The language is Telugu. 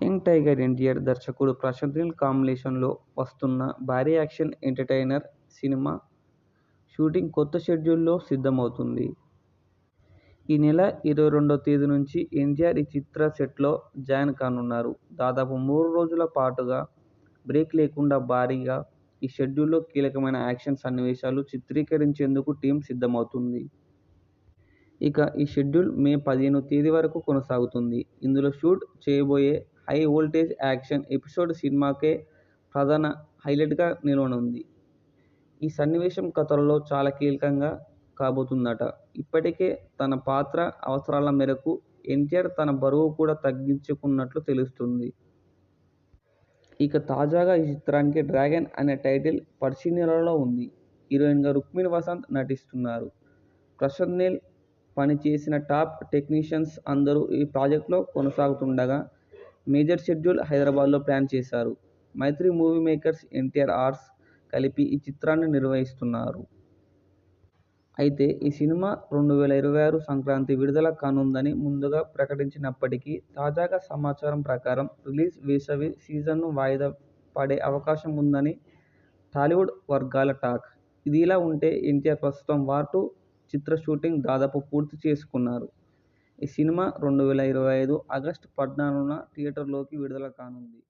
యంగ్ టైగర్ ఎన్టీఆర్, దర్శకుడు ప్రశాంత్ నీల్ కాంబినేషన్లో వస్తున్న భారీ యాక్షన్ ఎంటర్టైనర్ సినిమా షూటింగ్ కొత్త షెడ్యూల్లో సిద్ధమవుతోంది. ఈ నెల ఇరవై రెండువ తేదీ నుంచి ఎన్టీఆర్ ఈ చిత్ర సెట్లో జాయిన్ కానున్నారు. దాదాపు మూడు రోజుల పాటుగా బ్రేక్ లేకుండా భారీగా ఈ షెడ్యూల్లో కీలకమైన యాక్షన్ సన్నివేశాలు చిత్రీకరించేందుకు టీమ్ సిద్ధమవుతోంది. ఇక ఈ షెడ్యూల్ మే పదిహేనువ తేదీ వరకు కొనసాగుతుంది. ఇందులో షూట్ చేయబోయే హై వోల్టేజ్ యాక్షన్ ఎపిసోడ్ సినిమాకే ప్రధాన హైలైట్గా నిలవనుంది. ఈ సన్నివేశం కథలో చాలా కీలకంగా కాబోతుందట ఇప్పటికే తన పాత్ర అవసరాల మేరకు ఎన్టీఆర్ తన బరువు కూడా తగ్గించుకున్నట్లు తెలుస్తుంది ఇక తాజాగా ఈ చిత్రానికి 'డ్రాగన్' అనే టైటిల్ పరిశీలనలో ఉంది. హీరోయిన్గా రుక్మిణి వసంత్ నటిస్తున్నారు. ప్రశాంత్ నీల్ పనిచేసిన టాప్ టెక్నీషియన్స్ అందరూ ఈ ప్రాజెక్ట్లో కొనసాగుతుండగా మేజర్ షెడ్యూల్ హైదరాబాద్లో ప్లాన్ చేశారు. Mythri movie makers, NTR arts కలిపి ఈ చిత్రాన్ని నిర్వహిస్తున్నారు అయితే ఈ సినిమా రెండు వేల ఇరవై ఆరు సంక్రాంతి విడుదల కానుందని ముందుగా ప్రకటించినప్పటికీ తాజాగా సమాచారం ప్రకారం రిలీజ్ వేసవి సీజన్ను వాయిదా పడే అవకాశం ఉందని టాలీవుడ్ వర్గాల టాక్. ఇదిలా ఉంటే ఎన్టీఆర్ ప్రస్తుతం వార్ టూ చిత్ర షూటింగ్ దాదాపు పూర్తి చేసుకున్నారు. ఈ సినిమా రెండు వేల ఇరవై ఐదు ఆగస్టు పద్నాలుగున థియేటర్లోకి విడుదల కానుంది.